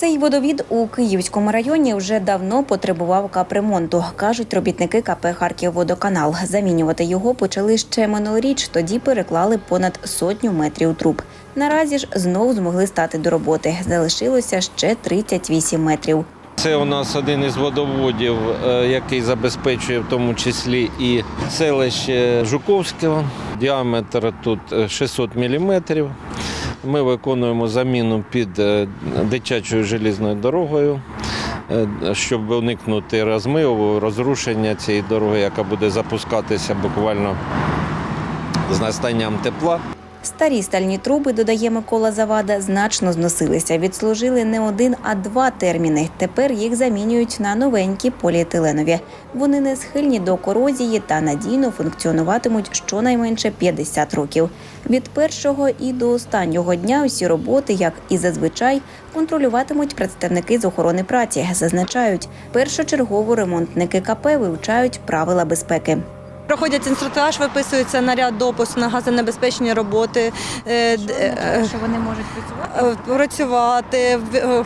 Цей водовід у Київському районі вже давно потребував капремонту, кажуть робітники КП «Харківводоканал». Замінювати його почали ще минулоріч, тоді переклали понад сотню метрів труб. Наразі ж знов змогли стати до роботи. Залишилося ще 38 метрів. Це у нас один із водоводів, е, який забезпечує в тому числі і селище Жуковського. Діаметр тут е, 600 мм. Ми виконуємо заміну під е, дитячою желізною дорогою, е, щоб уникнути розмиву, розрушення цієї дороги, яка буде запускатися буквально з настанням тепла. Старі стальні труби, додає Микола Завада, значно зносилися. Відслужили не один, а два терміни. Тепер їх замінюють на новенькі поліетиленові. Вони не схильні до корозії та надійно функціонуватимуть щонайменше 50 років. Від першого і до останнього дня усі роботи, як і зазвичай, контролюватимуть представники з охорони праці. Зазначають, першочергово ремонтники КП вивчають правила безпеки. Проходять інструктаж, виписується наряд допуск на газонебезпечні роботи, е, е, що вони можуть працювати? е, працювати, е,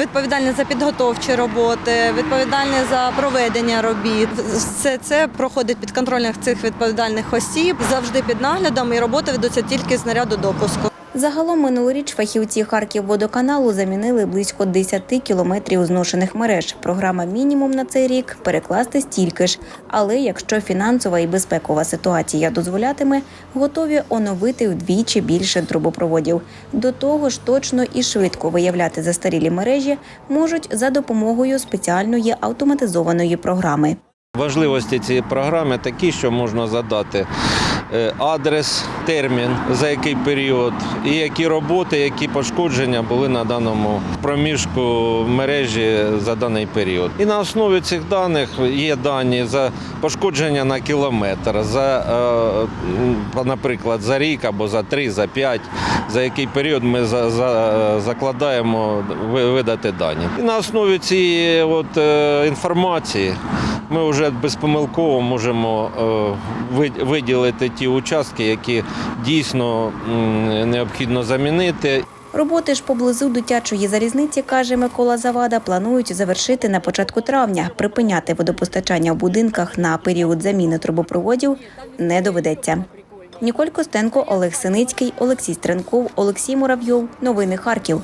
відповідальні за підготовчі роботи, відповідальні за проведення робіт. Все це проходить під контролем цих відповідальних осіб, завжди під наглядом, і роботи ведуться тільки з наряду допуску. Загалом минулоріч фахівці Харківводоканалу замінили близько 10 кілометрів зношених мереж. Програма мінімум на цей рік перекласти стільки ж. Але якщо фінансова і безпекова ситуація дозволятиме, готові оновити вдвічі більше трубопроводів. До того ж, точно і швидко виявляти застарілі мережі можуть за допомогою спеціальної автоматизованої програми. Важливості цієї програми такі, що можна задати е, адрес, термін, за який період, і які роботи, які пошкодження були на даному проміжку мережі за даний період. І на основі цих даних є дані за пошкодження на кілометр, за, е, наприклад, за рік або за три, за п'ять, за який період ми за, за, закладаємо видати дані. І на основі цієї от, е, інформації ми вже безпомилково можемо е, виділити ті участки, які дійсно необхідно замінити. Роботи ж поблизу дитячої залізниці, каже Микола Завада, планують завершити на початку травня. Припиняти водопостачання в будинках на період заміни трубопроводів не доведеться. Ніколь Костенко, Олег Синицький, Олексій Стренков, Олексій Муравйов. Новини Харків.